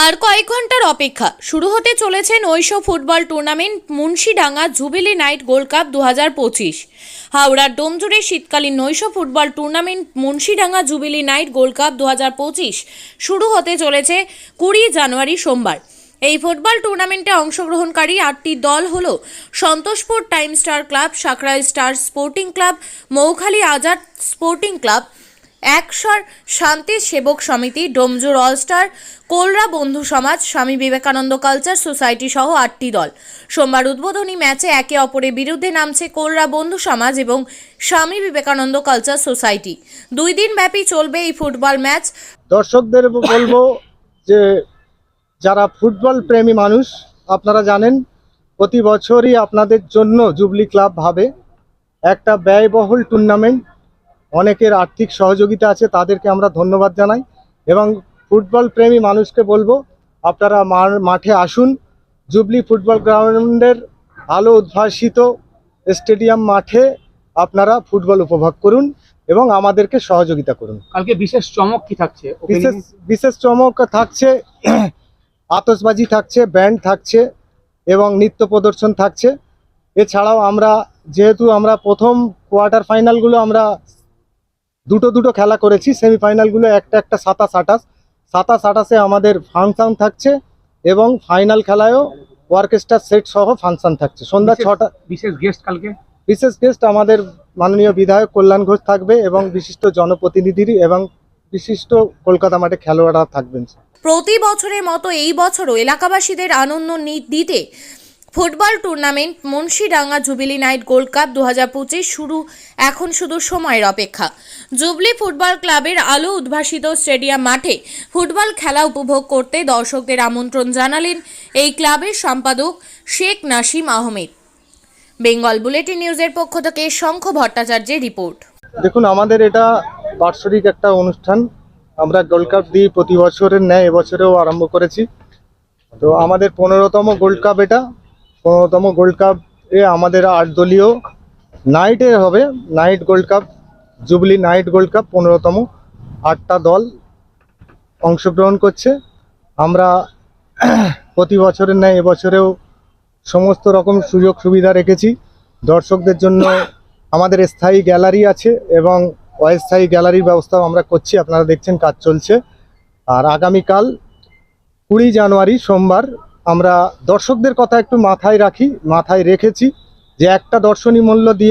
আর কয়েক ঘণ্টার অপেক্ষা। শুরু হতে চলেছে নৈশ football tournament Munshidanga jubilee night gold cup দু হাজার পঁচিশ। হাওড়ার ডোমজুড়ে শীতকালীন নৈশ football tournament Munshidanga jubilee night gold cup দু হাজার পঁচিশ শুরু হতে চলেছে কুড়ি জানুয়ারি সোমবার। এই ফুটবল টুর্নামেন্টে অংশগ্রহণকারী আটটি দল হল Santoshpur time star club Sankrail star sporting club, Maukhali Azad sporting club একশর শান্তি সেবক সমিতি, ডোমজুর অলস্টার, কোলরা বন্ধু সমাজ, স্বামী বিবেকানন্দ কালচার সোসাইটি সহ আটটি দল। সোমবার উদ্বোধনী ম্যাচে একে অপরের বিরুদ্ধে নামছে কোলরা বন্ধু সমাজ এবং স্বামী বিবেকানন্দ কালচার সোসাইটি। দুই দিন ব্যাপী চলবে এই ফুটবল ম্যাচ। দর্শকদের বলব যে, যারা ফুটবল প্রেমী মানুষ, আপনারা জানেন, প্রতি বছরই আপনাদের জন্য জুবলি ক্লাব ভাবে একটা ব্যয়বহুল টুর্নামেন্ট অনেকের আর্থিক সহযোগিতা আছে তাদেরকে আমরা ধন্যবাদ জানাই এবং ফুটবল প্রেমী মানুষকে বলব আপনারা মাঠে আসুন। জুবলি ফুটবল গ্রাউন্ডের আলো উদ্ভাসিত স্টেডিয়াম মাঠে আপনারা ফুটবল উপভোগ করুন এবং আমাদেরকে সহযোগিতা করুন। কালকে বিশেষ চমক কি থাকছে? বিশেষ বিশেষ চমক থাকছে আতশবাজি থাকছে ব্যান্ড থাকছে এবং নৃত্য প্রদর্শন থাকছে। এছাড়াও আমরা যেহেতু আমরা প্রথম কোয়ার্টার ফাইনালগুলো আমরা দুটো দুটো খেলা করেছি সেমিফাইনালগুলো একটা একটা সাতাশ আঠাশ। সাতাশ আঠাশে আমাদের ফাংশন থাকছে এবং ফাইনাল খেলায়ও অর্কেস্ট্রার সেট সহ ফাংশন থাকছে। সন্ধ্যা ছটা বিশেষ গেস্ট কালকে? বিশেষ গেস্ট আমাদের মাননীয় বিধায়ক কল্যাণ ঘোষ থাকবে এবং বিশিষ্ট জনপ্রতিনিধির এবং বিশিষ্ট কলকাতা মাঠে খেলোয়াড়রা থাকবেন। প্রতি বছরের মতো এই বছরও এলাকাবাসীদের আনন্দ নি- দিতে football tournament Munshidanga jubilee night gold cup দু হাজার পঁচিশ শুরু এখন শুধু সময়ের অপেক্ষা। জুবলি ফুটবল ক্লাবের আলো উদ্ভাসিত স্টেডিয়াম মাঠে ফুটবল খেলা উপভোগ করতে দর্শকদের আমন্ত্রণ জানালেন এই ক্লাবের সম্পাদক শেখ নাসিম আহমেদ। বেঙ্গল বুলেটিন নিউজের পক্ষ থেকে শঙ্খ ভট্টাচার্যের রিপোর্ট। দেখুন, আমাদের এটা বাৎসরিক একটা অনুষ্ঠান। আমরা গোল্ড কাপ দিয়ে প্রতি বছরের ন্যায় এবছরেও আরম্ভ করেছি। তো আমাদের পনেরোতম গোল্ড কাপ এটা। পনেরোতম গোল্ড কাপ এ আমাদের আট দলীয় নাইটে হবে, night gold cup, jubilee night gold cup, পনেরোতম। আটটা দল অংশগ্রহণ করছে। আমরা প্রতি বছরের ন্যায় এবছরেও সমস্ত রকম সুযোগ সুবিধা রেখেছি। দর্শকদের জন্য আমাদের স্থায়ী গ্যালারি আছে এবং অস্থায়ী গ্যালারির ব্যবস্থাও আমরা করছি। আপনারা দেখছেন কাজ চলছে। আর আগামীকাল কুড়ি জানুয়ারি সোমবার আমরা দর্শকদের কথা একটু মাথায় রাখি মাথায় রেখেছি যে একটা দর্শনী মূল্য দিয়ে